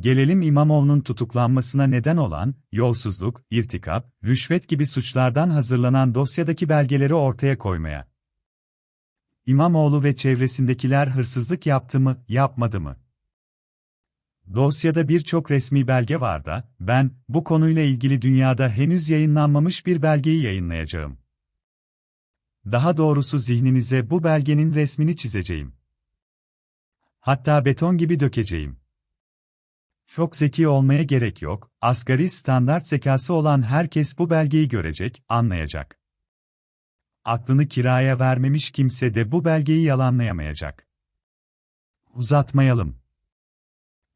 Gelelim İmamoğlu'nun tutuklanmasına neden olan, yolsuzluk, irtikap, rüşvet gibi suçlardan hazırlanan dosyadaki belgeleri ortaya koymaya. İmamoğlu ve çevresindekiler hırsızlık yaptı mı, yapmadı mı? Dosyada birçok resmi belge var da, ben, bu konuyla ilgili dünyada henüz yayınlanmamış bir belgeyi yayınlayacağım. Daha doğrusu zihninize bu belgenin resmini çizeceğim. Hatta beton gibi dökeceğim. Çok zeki olmaya gerek yok, asgari standart zekası olan herkes bu belgeyi görecek, anlayacak. Aklını kiraya vermemiş kimse de bu belgeyi yalanlayamayacak. Uzatmayalım.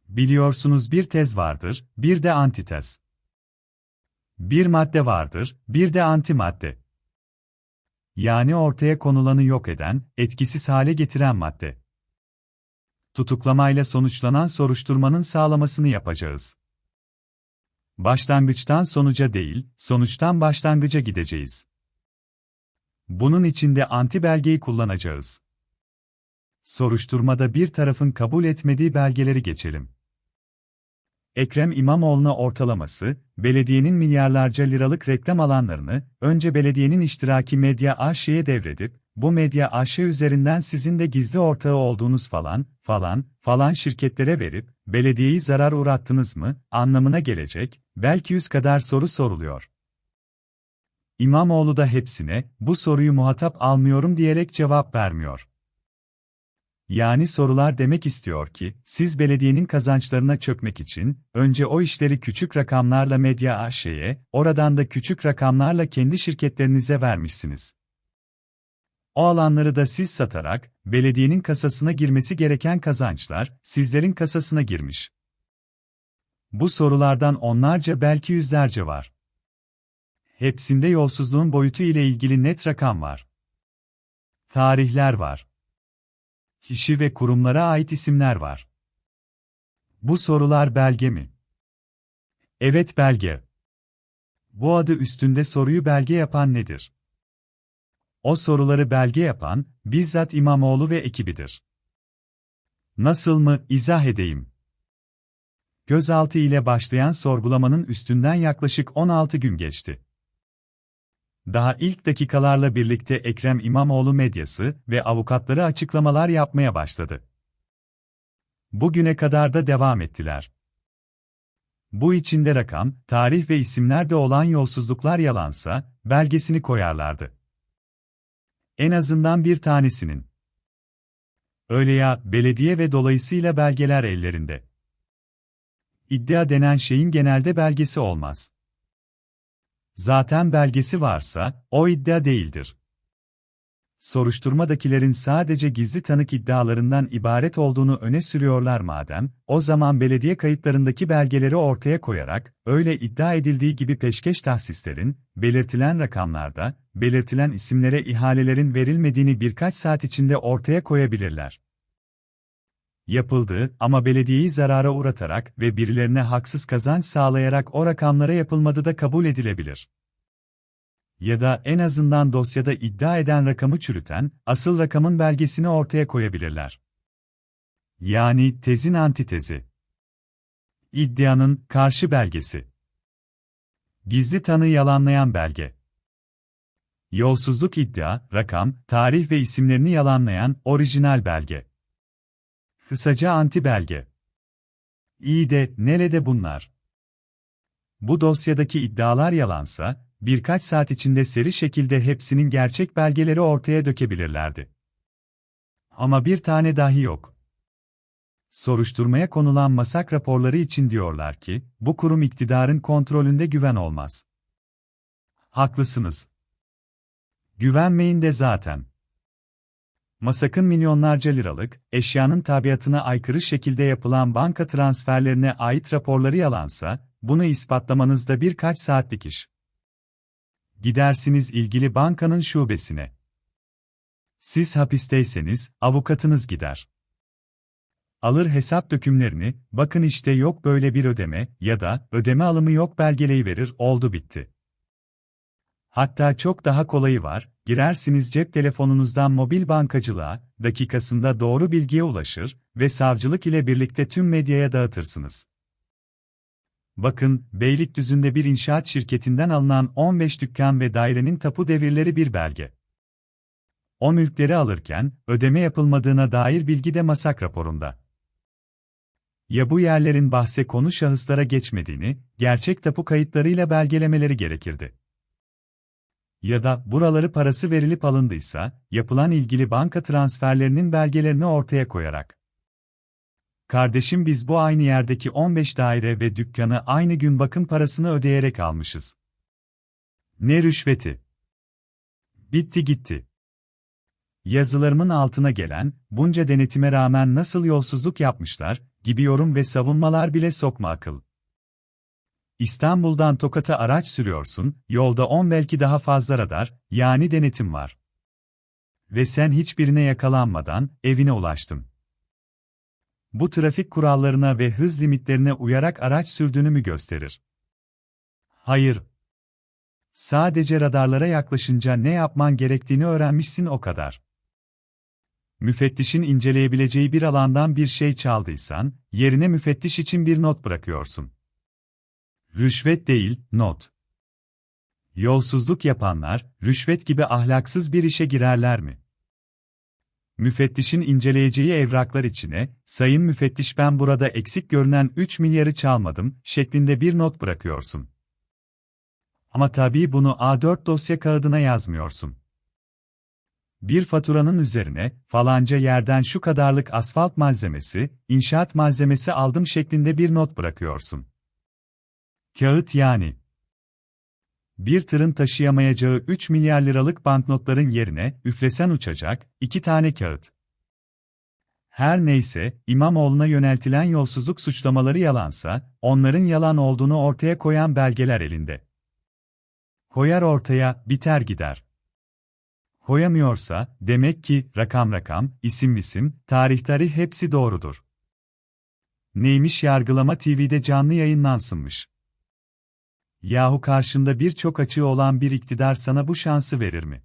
Biliyorsunuz bir tez vardır, bir de antitez. Bir madde vardır, bir de antimadde. Yani ortaya konulanı yok eden, etkisiz hale getiren madde. Tutuklamayla sonuçlanan soruşturmanın sağlamasını yapacağız. Başlangıçtan sonuca değil, sonuçtan başlangıca gideceğiz. Bunun için de anti belgeyi kullanacağız. Soruşturmada bir tarafın kabul etmediği belgeleri geçelim. Ekrem İmamoğlu'na ortalaması, belediyenin milyarlarca liralık reklam alanlarını, önce belediyenin iştiraki medya AŞ'ye devredip, bu medya AŞ üzerinden sizin de gizli ortağı olduğunuz falan, falan, falan şirketlere verip, belediyeyi zarar uğrattınız mı, anlamına gelecek, belki yüz kadar soru soruluyor. İmamoğlu da hepsine, bu soruyu muhatap almıyorum diyerek cevap vermiyor. Yani sorular demek istiyor ki, siz belediyenin kazançlarına çökmek için, önce o işleri küçük rakamlarla medya AŞ'ye, oradan da küçük rakamlarla kendi şirketlerinize vermişsiniz. O alanları da siz satarak, belediyenin kasasına girmesi gereken kazançlar, sizlerin kasasına girmiş. Bu sorulardan onlarca belki yüzlerce var. Hepsinde yolsuzluğun boyutu ile ilgili net rakam var. Tarihler var. Kişi ve kurumlara ait isimler var. Bu sorular belge mi? Evet belge. Bu adı üstünde soruyu belge yapan nedir? O soruları belge yapan, bizzat İmamoğlu ve ekibidir. Nasıl mı, izah edeyim. Gözaltı ile başlayan sorgulamanın üstünden yaklaşık 16 gün geçti. Daha ilk dakikalarla birlikte Ekrem İmamoğlu medyası ve avukatları açıklamalar yapmaya başladı. Bugüne kadar da devam ettiler. Bu içinde rakam, tarih ve isimlerde olan yolsuzluklar yalansa, belgesini koyarlardı. En azından bir tanesinin. Öyle ya, belediye ve dolayısıyla belgeler ellerinde. İddia denen şeyin genelde belgesi olmaz. Zaten belgesi varsa, o iddia değildir. Soruşturmadakilerin sadece gizli tanık iddialarından ibaret olduğunu öne sürüyorlar madem, o zaman belediye kayıtlarındaki belgeleri ortaya koyarak, öyle iddia edildiği gibi peşkeş tahsislerin, belirtilen rakamlarda, belirtilen isimlere ihalelerin verilmediğini birkaç saat içinde ortaya koyabilirler yapıldı ama belediyeyi zarara uğratarak ve birilerine haksız kazanç sağlayarak o rakamlara yapılmadı da kabul edilebilir. Ya da en azından dosyada iddia eden rakamı çürüten, asıl rakamın belgesini ortaya koyabilirler. Yani tezin antitezi. İddianın karşı belgesi. Gizli tanı yalanlayan belge. Yolsuzluk iddia, rakam, tarih ve isimlerini yalanlayan orijinal belge. Kısaca anti belge. İyi de nerede bunlar? Bu dosyadaki iddialar yalansa, birkaç saat içinde seri şekilde hepsinin gerçek belgeleri ortaya dökebilirlerdi. Ama bir tane dahi yok. Soruşturmaya konulan masak raporları için diyorlar ki, bu kurum iktidarın kontrolünde güven olmaz. Haklısınız. Güvenmeyin de zaten. Masak'ın milyonlarca liralık, eşyanın tabiatına aykırı şekilde yapılan banka transferlerine ait raporları yalansa, bunu ispatlamanızda birkaç saatlik iş. Gidersiniz ilgili bankanın şubesine. Siz hapisteyseniz, avukatınız gider. Alır hesap dökümlerini, bakın işte yok böyle bir ödeme ya da ödeme alımı yok belgeleyi verir, oldu bitti. Hatta çok daha kolayı var, girersiniz cep telefonunuzdan mobil bankacılığa, dakikasında doğru bilgiye ulaşır ve savcılık ile birlikte tüm medyaya dağıtırsınız. Bakın, Beylikdüzü'nde bir inşaat şirketinden alınan 15 dükkan ve dairenin tapu devirleri bir belge. O mülkleri alırken, ödeme yapılmadığına dair bilgi de masak raporunda. Ya bu yerlerin bahse konu şahıslara geçmediğini, gerçek tapu kayıtlarıyla belgelemeleri gerekirdi. Ya da buraları parası verilip alındıysa, yapılan ilgili banka transferlerinin belgelerini ortaya koyarak. Kardeşim biz bu aynı yerdeki 15 daire ve dükkanı aynı gün bakım parasını ödeyerek almışız. Ne rüşveti. Bitti gitti. Yazılarımın altına gelen, bunca denetime rağmen nasıl yolsuzluk yapmışlar, gibi yorum ve savunmalar bile sokma akıl. İstanbul'dan Tokat'a araç sürüyorsun, yolda 10 belki daha fazla radar, yani denetim var. Ve sen hiçbirine yakalanmadan evine ulaştın. Bu trafik kurallarına ve hız limitlerine uyarak araç sürdüğünü mü gösterir? Hayır. Sadece radarlara yaklaşınca ne yapman gerektiğini öğrenmişsin o kadar. Müfettişin inceleyebileceği bir alandan bir şey çaldıysan, yerine müfettiş için bir not bırakıyorsun. Rüşvet değil, not. Yolsuzluk yapanlar, rüşvet gibi ahlaksız bir işe girerler mi? Müfettişin inceleyeceği evraklar içine, Sayın Müfettiş ben burada eksik görünen 3 milyarı çalmadım, şeklinde bir not bırakıyorsun. Ama tabii bunu A4 dosya kağıdına yazmıyorsun. Bir faturanın üzerine, falanca yerden şu kadarlık asfalt malzemesi, inşaat malzemesi aldım şeklinde bir not bırakıyorsun. Kağıt yani. Bir tırın taşıyamayacağı 3 milyar liralık banknotların yerine, üflesen uçacak, iki tane kağıt. Her neyse, İmamoğlu'na yöneltilen yolsuzluk suçlamaları yalansa, onların yalan olduğunu ortaya koyan belgeler elinde. Koyar ortaya, biter gider. Koyamıyorsa, demek ki, rakam rakam, isim isim, tarih tarih hepsi doğrudur. Neymiş yargılama TV'de canlı yayınlansınmış. Yahu karşında birçok açığı olan bir iktidar sana bu şansı verir mi?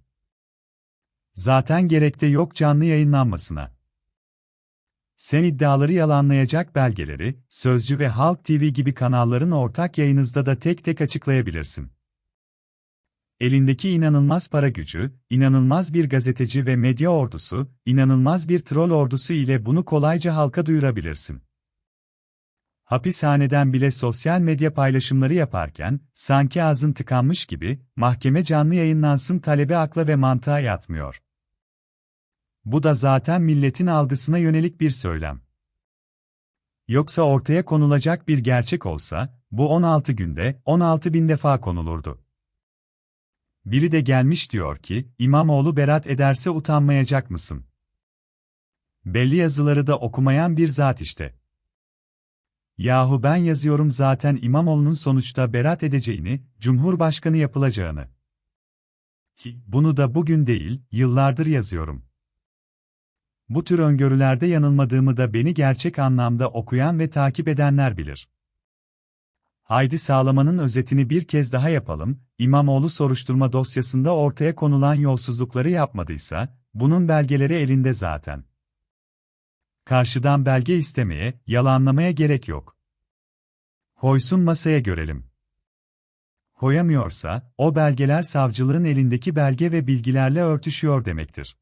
Zaten gerekte yok canlı yayınlanmasına. Sen iddiaları yalanlayacak belgeleri, Sözcü ve Halk TV gibi kanalların ortak yayınızda da tek tek açıklayabilirsin. Elindeki inanılmaz para gücü, inanılmaz bir gazeteci ve medya ordusu, inanılmaz bir troll ordusu ile bunu kolayca halka duyurabilirsin. Hapishaneden bile sosyal medya paylaşımları yaparken, sanki ağzın tıkanmış gibi, mahkeme canlı yayınlansın talebi akla ve mantığa yatmıyor. Bu da zaten milletin algısına yönelik bir söylem. Yoksa ortaya konulacak bir gerçek olsa, bu 16 günde 16 bin defa konulurdu. Biri de gelmiş diyor ki, İmamoğlu berat ederse utanmayacak mısın? Belli yazıları da okumayan bir zat işte. Yahu ben yazıyorum zaten İmamoğlu'nun sonuçta berat edeceğini, Cumhurbaşkanı yapılacağını. Ki, bunu da bugün değil, yıllardır yazıyorum. Bu tür öngörülerde yanılmadığımı da beni gerçek anlamda okuyan ve takip edenler bilir. Haydi sağlamanın özetini bir kez daha yapalım, İmamoğlu soruşturma dosyasında ortaya konulan yolsuzlukları yapmadıysa, bunun belgeleri elinde zaten. Karşıdan belge istemeye, yalanlamaya gerek yok. Koysun masaya görelim. Koyamıyorsa, o belgeler savcılığın elindeki belge ve bilgilerle örtüşüyor demektir.